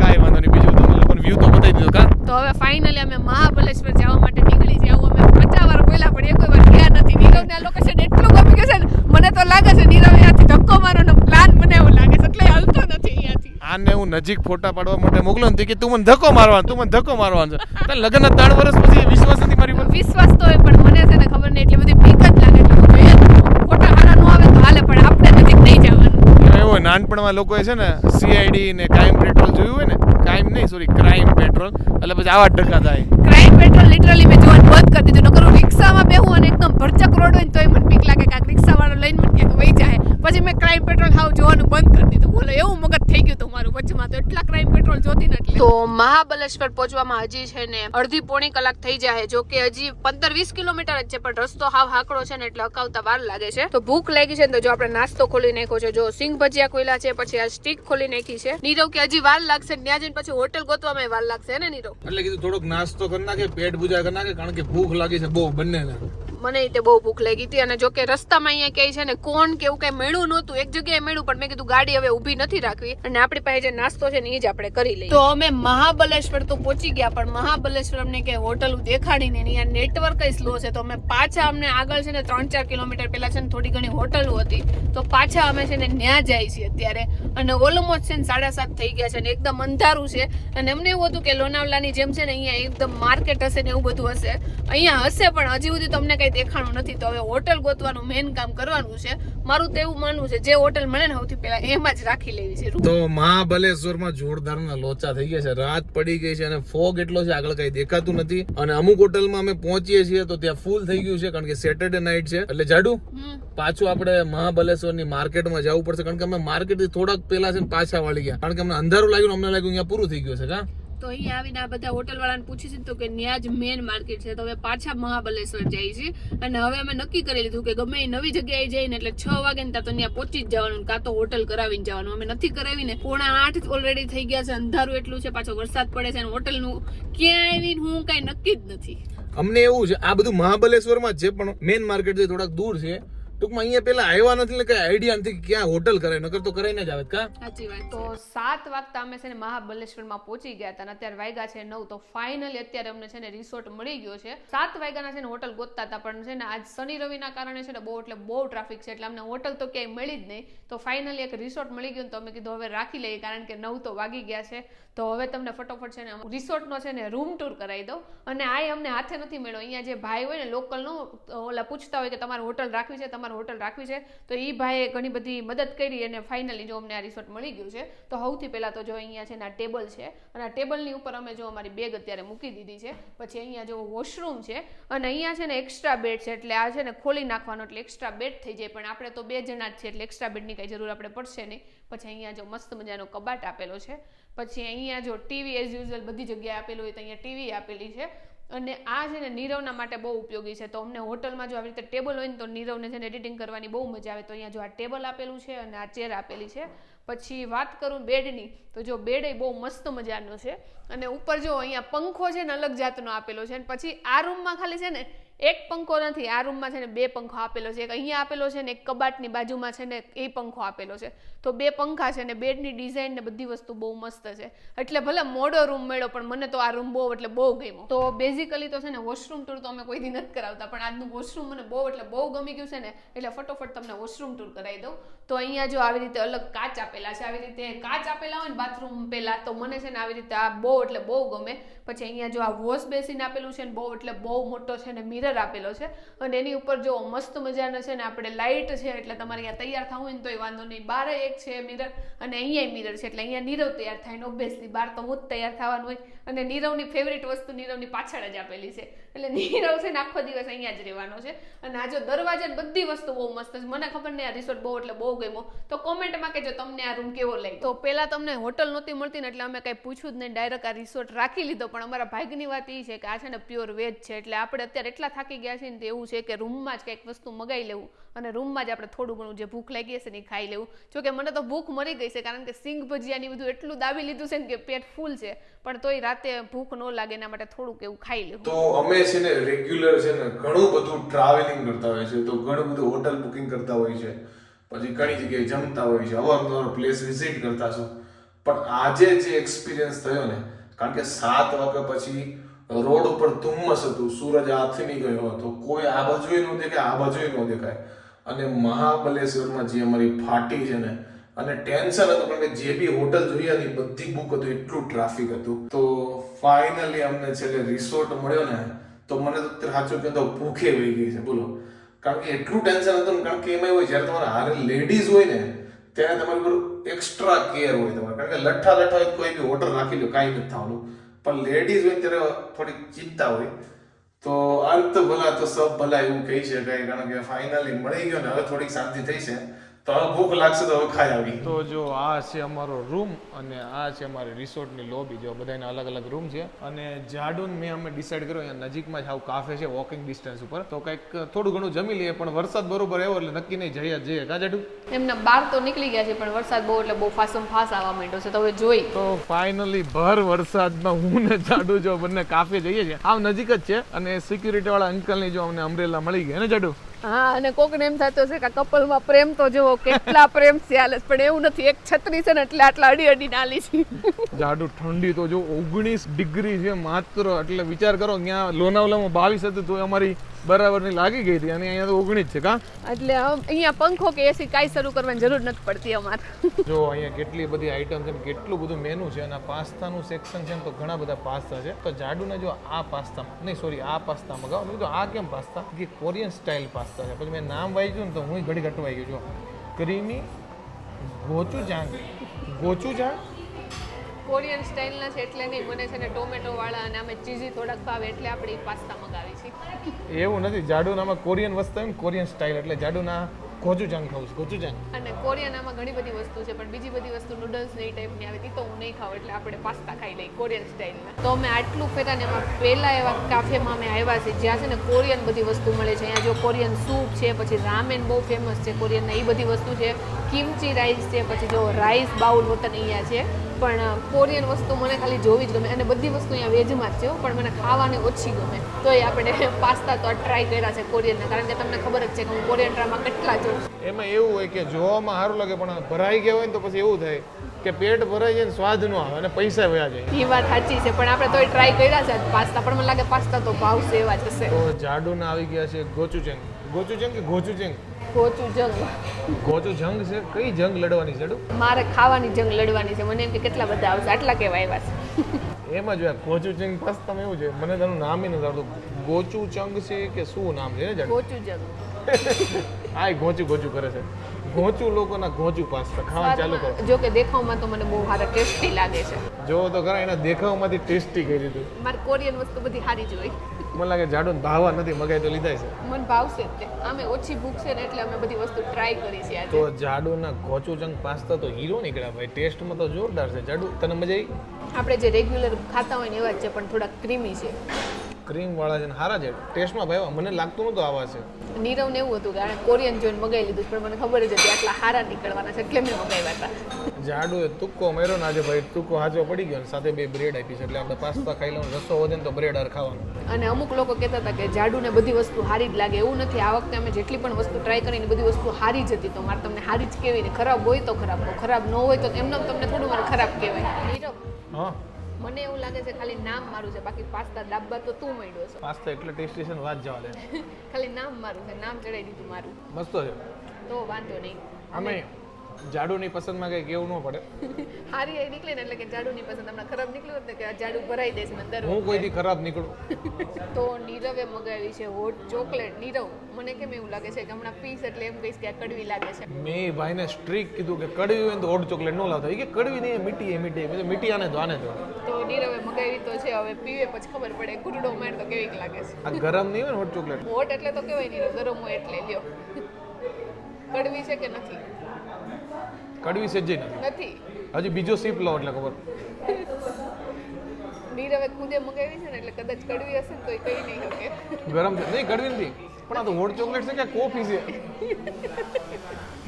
[SPEAKER 1] કાંઈ વાંધો નહીં બીજું તમે લોકોને વ્યૂ તો બતાવી દીધો કા?
[SPEAKER 3] તો હવે ફાઇનલી અમે મહાબલેશ્વર જવા માટે નીકળી છીએ આવું અમે પચાસ વાર બોલ્યા પણ એક વાર ગયા નથી. નીરવને આ લોકેશન એટલું ગમી ગયું છે ને મને તો લાગે છે નીરવ અહીંયાથી ધક્કો મારવાનો પ્લાન મને એવું લાગે છે. એટલે હલતો નથી અહીંયાથી.
[SPEAKER 1] આને હું નજીક ફોટા પાડવા માટે મોકલો ને કે તું મને ધક્કો મારવાનો તું મને ધક્કો મારવાનો છે. લગ્નના ત્રણ વર્ષ પછી વિશ્વાસ નથી મારી પર
[SPEAKER 3] વિશ્વાસ તો હોય પણ મને છે ને ખબર નહીં એટલી બધી બીક જ લાગે એટલે હું જોઈએ જ નહીં. ખોટા હારા ન આવે તો હાલે પણ આપણે નજીક નહીં જવાનું
[SPEAKER 1] એમાં હોય લોકોએ છે ને સીઆઈડી ને ક્રાઇમ પેટ્રોલ જોયું હોય ને? ક્રાઇમ નહીં સોરી ક્રાઇમ પેટ્રોલ એટલે પછી આવા ટકા થાય.
[SPEAKER 3] ક્રાઇમ પેટ્રોલ લિટરલી મેં જોવાનું બંધ કરી દીધું. નકર હું રિક્ષામાં બેહું અને એકદમ ભરચક રોડ હોય ને તોય મને બીક લાગે. કે આ રિક્ષાવાળો લઈને મને ક્યાંક વહી જાય. પછી મેં ક્રાઇમ પેટ્રોલ હાવ જોવાનું બંધ કરી દીધું. બોલો, એવું મગજ થઈ ગયું હતું મારું વચમાં તો એટલા ક્રાઇમ પેટ્રોલ જોતી નથી. એટલે તો મહાબલેશ્વર પહોંચવામાં હજી છે ને અડધી પોણી કલાક થઈ જાય જો કે હજી પંદર વીસ કિલોમીટર જ છે પણ રસ્તો હાવ હાકડો છે ને એટલે હકાવતા વાર લાગે છે. તો ભૂખ લાગી છે ને તો જો આપણે નાસ્તો ખોલી નાખ્યો છે જો સિંગ ભજીયા ખોલ્યા છે પછી આ સ્ટીક ખોલી નાખી છે. નીરવ કે હજી વાર લાગશે ત્યાં જઈને પછી હોટલ ગોતવામાં વાર લાગશે ને નીરવ?
[SPEAKER 1] એટલે કીધું થોડોક નાસ્તો કરી નાખે પેટ બુજા કરી નાખે કારણ કે ભૂખ લાગી છે બહુ બંનેને.
[SPEAKER 3] મને તે બહુ ભૂખ લાગી હતી અને જો કે રસ્તામાં અહીંયા કહે છે ને કોણ કે એવું કઈ મેળવું નહોતું, એક જગ્યાએ મેળવું પણ મેં કીધું ગાડી હવે ઊભી નથી રાખવી અને આપણી પાસે જે નાસ્તો છે ને એ જ આપણે કરી લઈએ. તો અમે મહાબલેશ્વર તો પહોંચી ગયા, પણ મહાબલેશ્વર અમને કે હોટલ દેખાડીને અહીંયા નેટવર્ક સ્લો છે. તો અમે પાછા અમને આગળ છે ને ત્રણ ચાર કિલોમીટર પહેલા છે ને થોડી ઘણી હોટલો હતી. તો પાછા અમે છે ને ત્યાં જાય છીએ અત્યારે. અને ઓલમોસ્ટ છે ને સાડા સાત થઈ ગયા છે ને એકદમ અંધારું છે. અને અમને એવું હતું કે લોનાવલાની જેમ છે ને અહીંયા એકદમ માર્કેટ હશે ને એવું બધું હશે. અહીંયા હશે પણ હજી સુધી તમને કઈ કાંઈ દેખાણું નથી તો હવે હોટલ ગોતવાનું મેન કામ કરવાનું છે. મારું તો એવું માનવું છે જે હોટલ મળે ને સૌથી પહેલા એમાં જ રાખી લેવી છે
[SPEAKER 1] તો મહાબલેશ્વરમાં જોરદારના લોચા થઈ ગયા છે. રાત પડી ગઈ છે અને ફોગ એટલો છે આગળ કઈ દેખાતું નથી. અને અમુક હોટલમાં અમે પહોંચીએ છીએ તો ત્યાં ફૂલ થઈ ગયું છે કારણ કે સેટરડે નાઇટ છે. એટલે જાડુ. પાછું આપણે મહાબલેશ્વરની માર્કેટમાં જવું પડશે કારણ કે અમે માર્કેટથી થોડાક પહેલા છે ને પાછા વાળી ગયા. કારણ કે અમને અંધારું લાગ્યું અમને લાગ્યું અહીંયા પૂરું થઈ ગયું છે કા?
[SPEAKER 3] તો અહીંયા આવીને આ બધા હોટલ વાળાને પૂછીશું તો કે ત્યાં જ મેન માર્કેટ છે. તો હવે પાછા મહાબલેશ્વર જઈએ છીએ. અને હવે અમે નક્કી કરી લીધું કે ગમે એ નવી જગ્યાએ જઈને એટલે છ વાગે ને ત્યાં તો ત્યાં પહોંચી જ જવાનું, કાં તો હોટલ કરાવીને જવાનું. અમે નથી કરાવીને પોણા આઠ ઓલરેડી થઈ ગયા છે. અંધારું એટલું છે, પાછો વરસાદ પડે છે અને હોટલનું ક્યાં આવીને હું કાંઈ નક્કી જ નથી.
[SPEAKER 1] અમને એવું છે, આ બધું મહાબલેશ્વરમાં જ પણ મેન માર્કેટ છે થોડાક દૂર છે. ટૂંકમાં અહીંયા પેલા આવ્યા નથી એટલે કઈ આઈડિયા નથી ક્યાં હોટલ કરે નકર તો કરાઈને જ આવે કા?
[SPEAKER 3] સાચી વાત. તો સાત વાગતા અમે છે ને મહાબલેશ્વરમાં પહોંચી ગયા હતા અને અત્યારે વાગ્યા છે નવ. તો ફાઇનલી અત્યારે અમને છે ને રિસોર્ટ મળી ગયો છે. સાત વાગ્યાના છે ને હોટલ ગોતતા હતા, પણ છે ને આજ શનિ રવિના કારણે છે ને બહુ એટલે બહુ ટ્રાફિક છે, એટલે અમને હોટલ તો ક્યાંય મળી જ નહીં. તો ફાઇનલી એક રિસોર્ટ મળી ગયું તો અમે કીધું હવે રાખી લઈએ, કારણ કે નવ તો વાગી ગયા છે. તો હવે તમને ફટોફટ છે ને રિસોર્ટનો છે ને રૂમ ટૂર કરાવી દઉં. અને આ અમને હાથે નથી મળ્યો. અહીંયા જે ભાઈ હોય ને લોકલનો ઓલા પૂછતા હોય કે તમારે હોટલ રાખવી છે, તમારે હોટલ રાખવી છે. તો એ ભાઈએ ઘણી બધી મદદ કરી અને ફાઇનલી જો અમને આ રિસોર્ટ મળી ગયું છે. તો સૌથી પહેલાં તો જો અહીંયા છે ને આ ટેબલ છે. અને આ ટેબલની ઉપર અમે જો અમારી બેગ અત્યારે મૂકી દીધી છે. પછી અહીંયા જો વોશરૂમ છે. અને અહીંયા છે ને એક્સ્ટ્રા બેડ છે. એટલે આ છે ને ખોલી નાખવાનો એટલે એક્સ્ટ્રા બેડ થઈ જાય. પણ આપણે તો બે જણા જ છે એટલે એક્સ્ટ્રા બેડની કાંઈ જરૂર આપણે પડશે નહીં. પછી અહીંયા જો મસ્ત મજાનો કબાટ આપેલો છે. પછી અહીંયા જો ટીવી એઝ યુઝ્યુઅલ બધી જગ્યાએ આપેલું હોય તો અહીંયા ટીવી આપેલી છે. અને આ છે ને નીરવના માટે બહુ ઉપયોગી છે. તો અમને હોટલમાં જો આવી રીતે ટેબલ હોય ને તો નીરવને છે ને એડિટિંગ કરવાની બહુ મજા આવે. તો અહીંયા જો આ ટેબલ આપેલું છે અને આ ચેર આપેલી છે. પછી વાત કરું બેડની, તો જો બેડ એ બહુ મસ્ત મજાનો છે. અને ઉપર જો અહીંયા પંખો છે ને અલગ જાતનો આપેલો છે. અને પછી આ રૂમમાં ખાલી છે ને એક પંખો નથી, આ રૂમમાં છે ને બે પંખો આપેલો છે. એક અહીંયા આપેલો છે ને એક કબાટની બાજુમાં છે ને એ પંખો આપેલો છે. તો બે પંખા છે ને બેડની ડિઝાઇન ને બધી વસ્તુ બહુ મસ્ત છે. એટલે ભલે મોડો રૂમ મળ્યો, પણ મને તો આ રૂમ બહુ એટલે બહુ ગમ્યો. તો બેઝિકલી તો છે ને વોશરૂમ ટૂર તો અમે કોઈ દી નથી કરાવતા, પણ આજનું વોશરૂમ મને બહુ એટલે બહુ ગમી ગયું છે ને, એટલે ફટોફટ તમને વોશરૂમ ટૂર કરાવી દઉં. તો અહીંયા જો આવી રીતે અલગ કાચ આપેલા છે. આવી રીતે કાચ આપેલા હોય ને બાથરૂમ પહેલાં તો મને છે ને આવી રીતે આ બહુ એટલે બહુ ગમે. પછી અહીંયા જો આ વોશ બેસીને આપેલું છે ને બહુ એટલે બહુ મોટો છે ને મિરર આપેલો છે. અને એની ઉપર જો મસ્ત મજાનો છે ને આપણે લાઇટ છે, એટલે તમારે અહીંયા તૈયાર થવું હોય ને તોય વાંધો નહીં. બારે એક છે મિરર અને અહીંયા મિરર છે. એટલે અહીંયા નીરવ તૈયાર થાય ને ઓબ્વિયસલી બાર તો હું જ તૈયાર થવાનું હોય. અને નીરવની ફેવરિટ વસ્તુ નીરવની પાછળ જ આપેલી છે. એટલે નીરવ છે ને આખો દિવસ અહીંયા જ રહેવાનો છે. અને આ જો દરવાજા ને બધી વસ્તુ બહુ મસ્ત છે. મને ખબર નહીં આ રિસોર્ટ બહુ એટલે બહુ ગમ્યો. તો કોમેન્ટમાં કે જો તમને આ રૂમ કેવો લઈ તો પહેલા તમને હોટલ નહોતી મળતી ને એટલે અમે કઈ પૂછ્યું જ નહીં. ડાયરેક્ટ આ રિસોર્ટ રાખી લીધો. પણ અમારા ભાગની વાત એ છે કે આ છે ને પ્યોર વેજ છે. એટલે આપણે અત્યારે એટલા થાકી ગયા છે ને તો એવું છે કે રૂમમાં જ કંઈક વસ્તુ મગાવી લેવું. અને રૂમમાં જ આપણે થોડું ઘણું જે ભૂખ લાગી હશે ને એ ખાઈ લેવું. જોકે મને તો ભૂખ મરી ગઈ છે કારણ કે સિંગ ભજીયાની બધું એટલું દાબી લીધું છે ને કે પેટ ફૂલ છે. પણ તોય રાતે ભૂખ ન લાગે એના માટે થોડુંક એવું ખાઈ લેવું.
[SPEAKER 7] તો અમે છે ને રેગ્યુલર છે ને ઘણું બધું ટ્રાવેલિંગ કરતા હોય છે, તો ઘણું બધું હોટલ બુકિંગ કરતા હોય છે, પછી ઘણી જગ્યાએ જમતા હોય છે. અવારનવાર પ્લેસ વિઝિટ કરતા છું. પણ આજે જે એક્સપિરિયન્સ થયો ને, કારણ કે સાત વાગ્યા પછી રોડ ઉપર ધુમ્મસ હતું, સૂરજ આથમી ગયો હતો, કોઈ આ બાજુએ ન દેખાય, આ બાજુએ ન દેખાય. અને મહાબલેશ્વરમાં જે અમારી ફાટી છે ને, અને ટેન્શન હતું, કારણ કે જે બી હોટલ જોઈએ હતી બધી બુક હતું, એટલું ટ્રાફિક હતું. તો ફાઇનલી અમને છેલ્લે રિસોર્ટ મળ્યો ને તો મને તો સાચું કહે તો ભૂખે વહી ગઈ છે, બોલો. કારણ કે એટલું ટેન્શન હતું ને, કારણ કે એમાં હોય, જ્યારે તમારે હારે લેડીઝ હોય ને, ત્યારે તમારી પર એક્સ્ટ્રા કેર હોય તમારે. કારણ કે લઠ્ઠા લઠ્ઠા હોય કોઈ બી ઓર્ડર રાખી લો, કાંઈ નથી થવાનું. પણ લેડીઝ હોય ત્યારે થોડીક ચિંતા હોય. તો અંત ભલા તો સબ ભલા એવું કહી શકાય, કારણ કે ફાઇનલી મળી ગયો ને, હવે થોડીક શાંતિ થઈ છે. તો હવે ભૂખ લાગશે તો હવે ખાઈ આવી.
[SPEAKER 1] તો જો આ છે અમારો રૂમ અને આ છે અમારી રિસોર્ટની લોબી જો બધાને અલગ અલગ રૂમ છે. અને જાડુન મેં અમે ડિસાઈડ કર્યો અહીંયા નજીકમાં જ આવું કાફે છે વોકિંગ ડિસ્ટન્સ ઉપર. તો કંઈક થોડું ઘણું જમી લઈએ પણ વરસાદ બરોબર આવ્યો એટલે નક્કી નહીં જઈએ જ જઈએ. કા જાડુ?
[SPEAKER 3] એમના બાર તો નીકળી ગયા છે પણ વરસાદ બહુ એટલે બહુ ફાસમ ફાસ આવવા માંડ્યો છે. તો હવે જોઈ.
[SPEAKER 1] તો ફાઇનલી ભર વરસાદમાં હું ને જાડુ જો બંને કાફે જઈએ છીએ. આવ નજીક જ છે અને સિક્યુરિટી વાળા અંકલની જો અમને અમરેલા મળી ગયા. ને જાડુ?
[SPEAKER 3] હા અને કોકને એમ થતો છે કે કપલમાં પ્રેમ તો જોવો કેટલા (laughs) પ્રેમ છે હાલે પણ એવું નથી એક છત્રી છે ને એટલે આટલા અડી અડી નાલી છે.
[SPEAKER 1] જાડુ ઠંડી તો જો ઓગણીસ ડિગ્રી છે માત્ર એટલે વિચાર કરો ત્યાં લોનાવલામાં બાવીસ હતું તો અમારી બરાબરની લાગી ગઈ હતી અને અહીંયા તો ઓગણી જ છે કા?
[SPEAKER 3] એટલે અહીંયા પંખો કે એસી કાંઈ શરૂ કરવાની જરૂર નથી પડતી અમારે.
[SPEAKER 1] જો અહીંયા કેટલી બધી આઈટમ છે કેટલું બધું મેનુ છે અને આ પાસ્તાનું સેક્શન છે તો ઘણા બધા પાસ્તા છે. તો જાડુને જો આ પાસ્તા નહીં સોરી આ પાસ્તા મગાવો મેં કીધું આ કેમ પાસ્તા? કે કોરિયન સ્ટાઇલ પાસ્તા છે. પછી મેં નામ વાંચ્યું ને તો હું ઘડી ઘટવાઈ ગયો. જો ક્રીમી ગોચુજાંગ ગોચુજાંગ
[SPEAKER 3] કોરિયન સ્ટાઇલના છે એટલે નહીં. મને છે ને ટોમેટો વાળા અને અમે ચીઝી થોડાક ભાવે એટલે આપણે પાસ્તા મગાવી છીએ.
[SPEAKER 1] એવું નથી. જાડુનામાં કોરિયન વસ્તુ એમ કોરિયન સ્ટાઇલ એટલે જાડુના ગોચુજાંગ ખાઉં છું ગોચુજાંગ
[SPEAKER 3] અને કોરિયનમાં ઘણી બધી વસ્તુ છે પણ બીજી બધી વસ્તુ નૂડલ્સ ને એ ટાઈપની આવે તી તો હું નહીં ખાઉં એટલે આપણે પાસ્તા ખાઈ લઈ કોરિયન સ્ટાઇલના. તો અમે આટલું ફેરા ને એમાં પહેલાં એવા કાફેમાં અમે આવ્યા છે જ્યાં છે ને કોરિયન બધી વસ્તુ મળે છે. અહીંયા જો કોરિયન સૂપ છે પછી રામેન બહુ ફેમસ છે કોરિયનના એ બધી વસ્તુ છે. કિમચી રાઈસ છે પછી જો રાઈસ બાઉલ હોતન અહીંયા છે. પણ કોરિયન વસ્તુ મને ખાલી જોવી જ ગમે અને બધી વસ્તુ અહીંયા વેજમાં જ છે પણ મને ખાવાની ઓછી ગમે. તો એ આપણે (laughs) પાસ્તા તો ટ્રાય કર્યા છે કોરિયનના કારણ કે તમને ખબર જ છે કે હું કોરિયન ડ્રામા કેટલા જોઉં
[SPEAKER 1] એમાં એવું હોય કે જોવામાં સારું લાગે પણ ભરાઈ ગયા હોય ને તો પછી એવું થાય કે પેટ ભરાઈ જાય ને સ્વાદ ન આવે અને પૈસા વયા જાય.
[SPEAKER 3] એ વાત સાચી છે પણ આપણે તોય ટ્રાય કર્યા છે પાસ્તા પણ મને લાગે પાસ્તા તો ભાવશે એવા જ હશે.
[SPEAKER 1] તો જાડુના આવી ગયા છે ગોચુચેંગ. ગોચુચેંગ કે ગોચુજંગ
[SPEAKER 3] કોચું જંગ.
[SPEAKER 1] ગોચુ જંગ છે? કઈ જંગ લડવાની છે
[SPEAKER 3] મારે ખાવાની જંગ લડવાની છે. મને એમ કે કેટલા બધા આવશે? આટલા કેવા આવ્યા છે.
[SPEAKER 1] જ જો ગોચુ ચંગ તમે એવું છે. મને તેનું નામ નથી આવડતું. ગોચુ જંગ છે કે શું નામ છે?
[SPEAKER 3] કોચું જંગ.
[SPEAKER 1] આ ગોચું ગોચું કરે છે. ગોચું લોકોના ગોચું પાસ્તા ખાવાનું ચાલુ કરો.
[SPEAKER 3] જો કે દેખાવમાં તો મને બહુ સારા ટેસ્ટી લાગે છે.
[SPEAKER 1] જો તો ખરા એના દેખાવમાંથી ટેસ્ટી કરી દીધું.
[SPEAKER 3] મારે કોરિયન વસ્તુ બધી સારી જ હોય.
[SPEAKER 1] મને લાગે જાડુ ભાવવા નથી મગાઈ તો લીધા છે.
[SPEAKER 3] મને ભાવશે જ તે. અમે ઓછી ભૂખ છે ને એટલે અમે બધી વસ્તુ ટ્રાય કરી છે આજે.
[SPEAKER 1] તો જાડુના ગોચુચંગ પાસ્તા તો હીરો નીકળ્યા ભાઈ. ટેસ્ટમાં તો જોરદાર છે. જાડુ તને મજા આવી?
[SPEAKER 3] આપણે જે રેગ્યુલર ખાતા હોય ને એવા જ છે પણ થોડા ક્રીમી છે.
[SPEAKER 1] ક્રીમ વાળા છે ને સારા છે ટેસ્ટમાં ભાઈ મને લાગતું નતું આવા છે.
[SPEAKER 3] નીરવને એવું હતું કે આણે કોરિયન જોઈન મગાવી લીધું પણ મને ખબર જ હતી આટલા સારા નીકળવાના છે એટલે મેં મગાવ્યા હતા.
[SPEAKER 1] જાડુ એ તુક્કો મેરો ના આજે ભાઈ તુક્કો હાચો પડી ગયો અને સાથે બે બ્રેડ આપી છે એટલે આપણે પાસ્તા ખાઈ લઉં રસો વધે ને તો બ્રેડ હાર ખાવાનું.
[SPEAKER 3] અને અમુક લોકો કહેતા હતા કે જાડુને બધી વસ્તુ સારી જ લાગે એવું નથી. આ વખતે અમે જેટલી પણ વસ્તુ ટ્રાય કરીને બધી વસ્તુ સારી જ હતી તો મારે તમને સારી જ કેવી ને ખરાબ હોય તો ખરાબ ખરાબ ન હોય તો એમને તમને થોડું મારે ખરાબ કહેવાય. નીરવ.
[SPEAKER 1] હા.
[SPEAKER 3] મને એવું લાગે છે ખાલી નામ મારું છે બાકી પાસ્તા દાબા તો તું મળ્યો છે.
[SPEAKER 1] પાસ્તા એટલે ટેસ્ટી છે ને વાત જવા દે. (laughs)
[SPEAKER 3] ખાલી નામ મારું છે નામ ચડાવી દીધું મારું.
[SPEAKER 1] મસ્ત છે.
[SPEAKER 3] તો વાંધો નહીં.
[SPEAKER 1] અમે જાડુની પસંદમાં કંઈ કેવું ન પડે. (laughs)
[SPEAKER 3] હારી આઈ નીકળે ને એટલે કે જાડુની પસંદ હમણાં ખરાબ નીકળ્યું ને કે જાડુ ભરાઈ દઈશ મને દર
[SPEAKER 1] હું કોઈથી ખરાબ નીકળું? (laughs)
[SPEAKER 3] તો નીરવે મગાવી છે હોટ ચોકલેટ. નીરવ મને કેમ એવું લાગે છે કે હમણાં પીસ એટલે એમ કહીશ કે કડવી લાગે છે?
[SPEAKER 1] મેં એ ભાઈને સ્ટ્રીક કીધું કે કડવી હોય ને તો હોટ ચોકલેટ ન લાવતા. કે કડવી નહીં એ મીઠી એ મીઠી. મેં મીઠી આને દો આને
[SPEAKER 3] તો નીરવે મગાવી તો છે હવે પીવે પછી ખબર પડે ગુરડો માર તો કેવી લાગે છે.
[SPEAKER 1] આ ગરમ નહીં હોય હોટ ચોકલેટ?
[SPEAKER 3] હોટ એટલે તો કેવાય નીરવ ગરમ હોય એટલે લ્યો. કડવી છે કે નથી?
[SPEAKER 1] કડવી સેજે નથી. હજી બીજો સીપ લો એટલે ખબર.
[SPEAKER 3] નીરવે ખુદે મગાવી છે ને એટલે કદાચ કડવી હશે ને તો કઈ નહીં શકે.
[SPEAKER 1] ગરમ છે. નહીં કડવી નથી. પણ આ તો હોટ ચોકલેટ છે કે કોફી છે?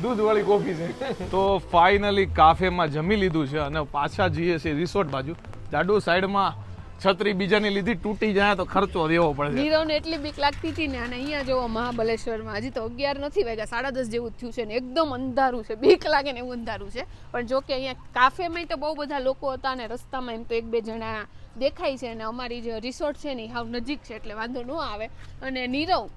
[SPEAKER 1] દૂધવાળી કોફી છે. તો ફાઇનલી કાફેમાં જમી લીધું છે અને પાછા જઈએ છીએ રિસોર્ટ બાજુ. જાડુ સાઈડમાં છત્રી બીજાની લીધી તૂટી જાય તો ખર્ચો દેવો પડે.
[SPEAKER 3] નીરવને એટલી બીક લાગતી હતી ને અને અહીંયા જોવો મહાબલેશ્વરમાં હજી તો અગિયાર નથી વાગ્યા, સાડા દસ જેવું થયું છે ને એકદમ અંધારું છે, બીક લાગે ને એવું અંધારું છે. પણ જો કે અહીંયા કાફેમાં તો બહુ બધા લોકો હતા ને રસ્તામાં એમ તો એક બે જણા દેખાય છે અને અમારી જે રિસોર્ટ છે ને હાવ નજીક છે એટલે વાંધો ન આવે. અને નીરવ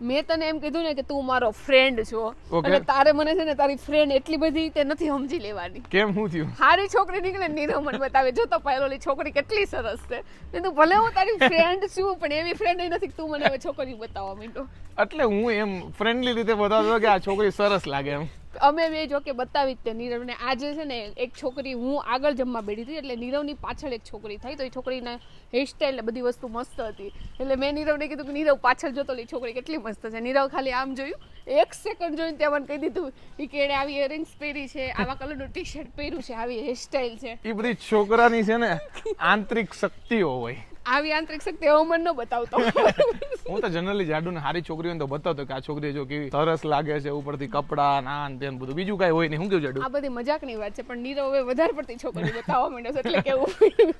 [SPEAKER 3] મેં તને એમ કીધું ને કે તું મારો ફ્રેન્ડ છો. અને તારે મને છે ને તારી ફ્રેન્ડ એટલી બધી રીતે નથી સમજી લેવાની.
[SPEAKER 1] કેમ હું થયું?
[SPEAKER 3] સારી છોકરી નીકળે ને નીરવ મને બતાવે જો તો પહેલોલી છોકરી કેટલી સરસ છે. મેં તું ભલે હું તારી ફ્રેન્ડ છું પણ એવી ફ્રેન્ડ નથી તું મને હવે છોકરી બતાવવા માંડો
[SPEAKER 1] એટલે હું એમ ફ્રેન્ડલી રીતે બતાવતો કે આ છોકરી સરસ લાગે એમ.
[SPEAKER 3] અમે બે જો કે બતાવી જ તે નીરવને આજે છે ને એક છોકરી હું આગળ જમવા બેઠી હતી એટલે નીરવની પાછળ એક છોકરી થઈ તો એ છોકરીના હેરસ્ટાઈલ બધી વસ્તુ મસ્ત હતી. એટલે મેં નીરવને કીધું કે નીરવ પાછળ જોતો એ છોકરી કેટલી મસ્ત છે. નીરવ ખાલી આમ જોયું. એક સેકન્ડ જોઈને ત્યાં મને કહી દીધું એ કે એણે આવી ઇયરિંગ્સ પહેરી છે આવા કલરનું ટી શર્ટ પહેર્યું છે આવી હેરસ્ટાઈલ છે.
[SPEAKER 1] એ બધી છોકરાની છે ને આંતરિક શક્તિઓ હોય.
[SPEAKER 3] આવી આંતરિક શક્તિ એવો મન ન બતાવતો. (laughs)
[SPEAKER 1] હું તો જનરલી જાડુને સારી છોકરી હોય ને તો બતાવતો કે આ છોકરી જો કેવી સરસ લાગે છે ઉપરથી કપડા નાન તેન બધું. બીજું કાંઈ હોય નહીં. હું કેવું જાડુ?
[SPEAKER 3] આ બધી મજાકની વાત છે પણ નીરવ હવે વધારે પડતી છોકરી બતાવવા માંડ્યો છે એટલે કેવું?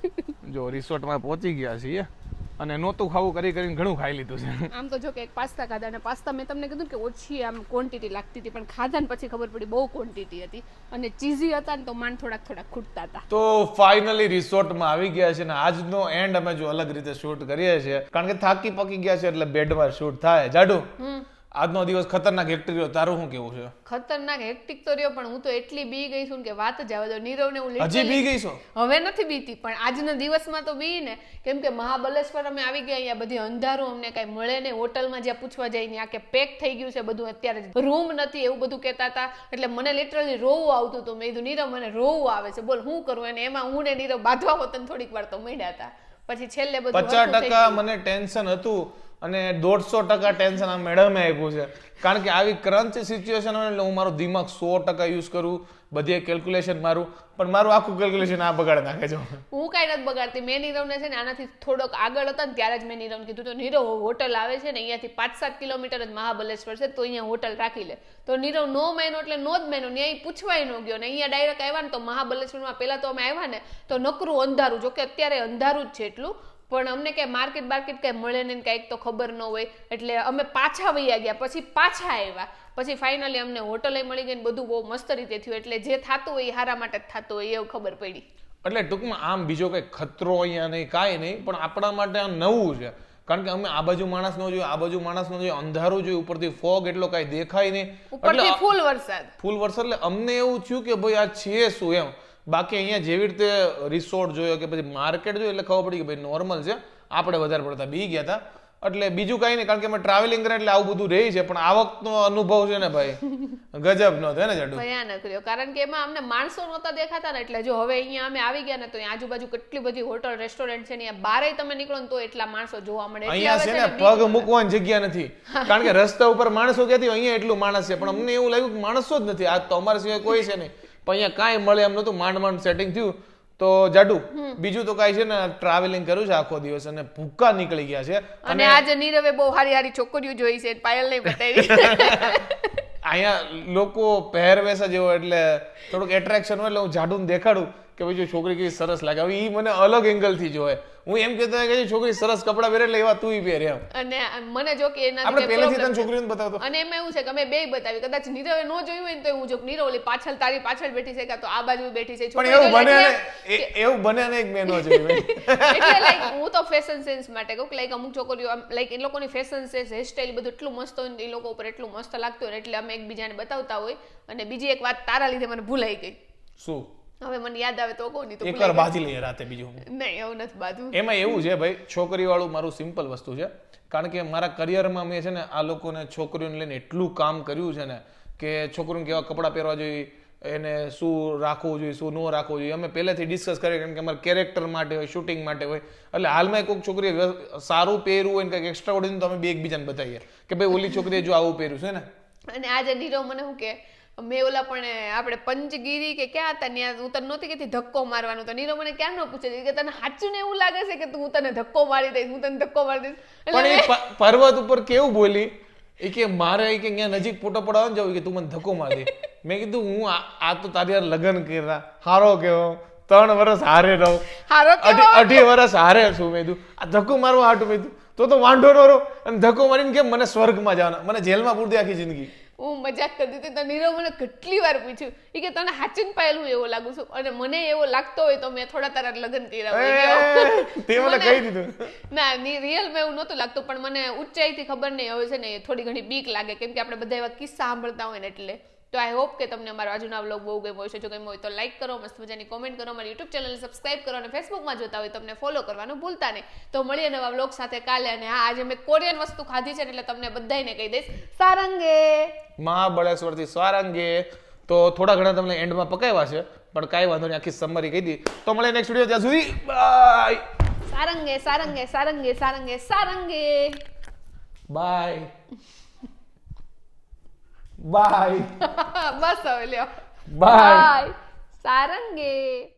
[SPEAKER 3] (laughs)
[SPEAKER 1] જો રિસોર્ટમાં પહોંચી ગયા છીએ. અને નહોતું ખાવું કરી કરીને ઘણું ખાઈ લીધું છે.
[SPEAKER 3] આમ તો જો કે એક પાસ્તા ખાધા અને પાસ્તા મેં તમને કીધું કે ઓછી આમ ક્વોન્ટિટી લાગતી હતી પણ ખાધા ને પછી ખબર પડી બહુ ક્વોન્ટિટી હતી. અને ચીઝી હતા ને તો માન થોડાક થોડાક ખૂટતા હતા.
[SPEAKER 1] તો ફાઇનલી રિસોર્ટમાં આવી ગયા છે ને આજનો એન્ડ અમે જો અલગ રીતે શૂટ કરીએ છીએ. કારણ કે થાકી પકી ગયા છે એટલે બેડમાં શૂટ થાય. જાડુ? આજનો દિવસ ખતરનાક હેક્ટિક રહ્યો. તારું શું કેવું છે?
[SPEAKER 3] ખતરનાક હેક્ટિક તો રહ્યો પણ હું તો એટલી બી ગઈ છું કે વાત જ આવે. તો નીરવ ને હું
[SPEAKER 1] હજી બી ગઈ છું?
[SPEAKER 3] હવે નથી બીતી પણ આજના દિવસમાં તો બી ને. કેમ કે મહાબલેશ્વર અમે આવી ગયા અહીંયા બધી અંધારું અમને કઈ મળે નહીં. હોટલમાં જ્યાં પૂછવા જઈને ત્યાં કે પેક થઈ ગયું છે બધું અત્યારે રૂમ નથી એવું બધું કહેતા હતા. એટલે મને લિટરલી રોવું આવતું હતું. મેં કીધું નીરવ મને રોવું આવે છે. બોલ હું કરું? અને એમાં હું ને નીરવ બાંધવા હોતને થોડીક વાર તો મળ્યા હતા. પછી છેલ્લે બધું
[SPEAKER 1] પચાસ ટકા મને ટેન્શન હતું. અને દોઢસો ટકા ટેન્શન આ મેડમે આપ્યું છે. કારણ કે આવી ક્રંચ સિચ્યુએશન હોય એટલે હું મારું દિમાગ સો ટકા યુઝ કરું, બધી કેલ્ક્યુલેશન મારું, પણ મારું આખું કેલ્ક્યુલેશન આ બગાડ નાખે છે.
[SPEAKER 3] હું કાંઈ નથી બગાડતી. મેં નીરવને છે ને આનાથી થોડોક આગળ હતા ને ત્યારે જ મેં નીરવને કીધું તો નીરવ હોટલ આવે છે ને અહીંયાથી પાંચ સાત કિલોમીટર જ મહાબલેશ્વર છે, તો અહીંયા હોટલ રાખી લે. તો નીરવ નો મહિનો એટલે નો જ મહિનો અહીં પૂછવાય ન ગયો ને અહીંયા ડાયરેક્ટ આવ્યા ને તો મહાબલેશ્વરમાં પહેલાં તો અમે આવ્યા ને, તો નકરું અંધારું, જોકે અત્યારે અંધારું જ છે એટલું પણ અમને ક્યાંય માર્કેટ બાર્કેટ કંઈ મળે ને કંઈક તો ખબર ન હોય. એટલે અમે પાછા વૈયા ગયા પછી પાછા આવ્યા. પછી ફાઇનલી અમને હોટલે મળી ગઈ ને બધું બહુ મસ્ત રીતે થયું. એટલે જે થતું હોય એ હારા માટે જ થતું હોય એવું ખબર પડી.
[SPEAKER 1] એટલે ટૂંકમાં આમ બીજો કઈ ખતરો અહીંયા નહીં કાંઈ નહીં પણ આપણા માટે આ નવું છે. કારણ કે અમે આ બાજુ માણસ નો જોયું આ બાજુ માણસ નો જોયું અંધારું જોયું ઉપરથી ફોગ એટલો કાંઈ દેખાય નહીં.
[SPEAKER 3] ઉપરથી ફૂલ વરસાદ.
[SPEAKER 1] ફૂલ વરસાદ એટલે અમને એવું થયું કે ભાઈ આ છે શું એમ. બાકી અહીંયા જેવી રીતે રિસોર્ટ જોયો કે પછી માર્કેટ જોયું એટલે ખબર પડી કે ભાઈ નોર્મલ છે આપણે વધારે પડતા બી ગયા હતા. એટલે બીજું કાંઈ નહીં કારણ કે અમે ટ્રાવેલિંગ કરે એટલે આવું બધું રહી છે પણ આવકનો અનુભવ છે ને ભાઈ (laughs) ગજબ નો છે ને જડું?
[SPEAKER 3] ભયાનક રહ્યો. કારણ કે એમાં અમને માણસો નહોતા દેખાતા ને એટલે જો હવે અહીંયા અમે આવી ગયા ને તો આજુબાજુ કેટલી બધી હોટલ રેસ્ટોરન્ટ છે ને બારે તમે નીકળો ને તો એટલા માણસો જોવા મળે.
[SPEAKER 1] અહીંયા છે ને પગ મૂકવાની જગ્યા નથી. (laughs) કારણ કે રસ્તા ઉપર માણસો ક્યાંથી હોય? અહીંયા એટલું માણસ છે. પણ અમને એવું લાગ્યું કે માણસો જ નથી. આ તો અમારા સિવાય કોઈ છે નહીં. પણ અહીંયા કાંઈ મળે એમ નતું માંડ માંડ સેટિંગ થયું. તો જાડુ બીજું તો કાંઈ છે ને ટ્રાવેલિંગ કર્યું છે આખો દિવસ અને ભૂકા નીકળી ગયા છે.
[SPEAKER 3] અને આજે નીરવે બહુ હારી હારી છોકરીઓ જોઈ છે પાયલ નહીં બતાવી. (laughs)
[SPEAKER 1] અહીંયા લોકો પહેરવેશ જ એવો એટલે થોડુંક એટ્રેક્શન હોય એટલે હું જાડું દેખાડું કે ભાઈ જો છોકરી કેવી સરસ લાગે. હવે એ મને અલગ એંગલથી જોવે. હું એમ કહેતો કે છોકરી સરસ કપડાં પહેરે એટલે એવા તું પહેરે એમ.
[SPEAKER 3] અને મને જો કે એના
[SPEAKER 1] આપણે પહેલેથી તને છોકરીઓને બતાવતો.
[SPEAKER 3] અને એમાં એવું છે કે અમે બે બતાવી કદાચ નીરવે ન જોયું હોય ને તો હું જો નીરવ ઓલી પાછળ તારી પાછળ બેઠી છે કે તો આ બાજુ બેઠી છે.
[SPEAKER 1] પણ એવું બને એવું બને ને એક મેં ન જોયું (laughs)
[SPEAKER 3] એટલે લાઈક હું તો ફેશન સેન્સ માટે કહું લાઈક અમુક છોકરીઓ લાઈક એ લોકોની ફેશન સેન્સ હેરસ્ટાઈલ બધું એટલું મસ્ત હોય એ લોકો ઉપર એટલું મસ્ત લાગતું હોય એટલે અમે એકબીજાને બતાવતા હોય. અને બીજી એક વાત તારા લીધે મને ભૂલાઈ ગઈ.
[SPEAKER 1] શું?
[SPEAKER 3] હવે મને યાદ આવે તો કોની તો
[SPEAKER 1] એકવાર બાજી લઈએ રાતે બીજું.
[SPEAKER 3] નહીં એવું નથી બાજુ.
[SPEAKER 1] એમાં એવું છે ભાઈ છોકરી વાળું મારું સિમ્પલ વસ્તુ છે. કારણ કે મારા કરિયરમાં મેં છે ને આ લોકોને છોકરીઓને લઈને એટલું કામ કર્યું છે ને કે છોકરીઓને કેવા કપડાં પહેરવા જોઈએ એને શું રાખવું જોઈએ શું ન રાખવું જોઈએ. અમે પહેલેથી ડિસ્કસ કરીએ કારણ કે અમારે કેરેક્ટર માટે હોય શૂટિંગ માટે હોય. એટલે હાલમાં કોઈક છોકરીએ સારું પહેરવું હોય ને કંઈક એક્સ્ટ્રા ઓર્ડિનરી તો અમે બે એકબીજાને બતાવીએ. કે ભાઈ ઓલી છોકરીએ જો આવું પહેર્યું છે ને?
[SPEAKER 3] અને આજે નીરવ મને શું કે મેં ઓલા પણ આપણે પંચગીરી કે ક્યાં હતા ત્યાં હું તને નહોતી કહેતી ધક્કો મારવાનું તો નીરવ મને ક્યાં ન પૂછે કે તને સાચું ને એવું લાગે છે કે તું તને ધક્કો મારી દઈશ હું તને ધક્કો મારી દઈશ?
[SPEAKER 1] પણ એ પર્વત ઉપર કેવું બોલી? એ કે મારે એ કે અહીંયા નજીક ફોટો પડાવવા જવું કે તું મને ધક્કો મારી દે. મેં કીધું હું આ તો તારી યાર લગ્ન કર્યા. હારો કેવો. ત્રણ વર્ષ હારે રહો.
[SPEAKER 3] હારો
[SPEAKER 1] અઢી અઢી વર્ષ હારે છું. મેં કીધું આ ધક્કો મારવા હાટું. મેં કીધું તો તો વાંઢો નો રહો. અને ધક્કો મારીને કેમ મને સ્વર્ગમાં જવાના? મને જેલમાં પૂરતી આખી જિંદગી.
[SPEAKER 3] હું મજાક કરતી હતી તો નીરવ મને કેટલી વાર પૂછ્યું? એ કે તને હાચીન પાયેલું એવો લાગુ છું. અને મને એવો લાગતો હોય તો મેં થોડા તારા લગ્ન કર્યા
[SPEAKER 1] તે મને કહી દીધું.
[SPEAKER 3] ના રિયલ મેં એવું નહોતું લાગતું પણ મને ઊંચાઈથી ખબર નહીં. હવે છે ને થોડી ઘણી બીક લાગે. કેમ કે આપણે બધા એવા કિસ્સા સાંભળતા હોય ને એટલે. તો આઈ હોપ કે તમને અમારો આજનો વ્લોગ બહુ ગમ્યો હશે. જો ગમ્યો હોય તો લાઈક કરો મસ્ત મજાની કોમેન્ટ કરો મારી યુટ્યુબ ચેનલને સબસ્ક્રાઈબ કરો અને ફેસબુકમાં જોતા હોય તમને ફોલો કરવાનું ભૂલતા નહીં. તો મળીએ નવા વ્લોગ સાથે કાલે અને હા આજે મેં કોરિયન વસ્તુ ખાધી છે એટલે તમને બધાને કહી દઈશ. સારંગે!
[SPEAKER 1] મહાબળેશ્વરથી સારંગે. તો થોડા ઘણા તમને એન્ડમાં પકાવ્યા છે પણ કાંઈ વાંધો નહીં આખી સમરી કહી દી તો મળે નેક્સ્ટ વીડિયો ત્યાં સુધી. બાય
[SPEAKER 3] સારંગે સારંગે સારંગે સારંગે સારંગે!
[SPEAKER 1] બાય બાય
[SPEAKER 3] બસ હવે લ્યો
[SPEAKER 1] બાય
[SPEAKER 3] બાય સારંગે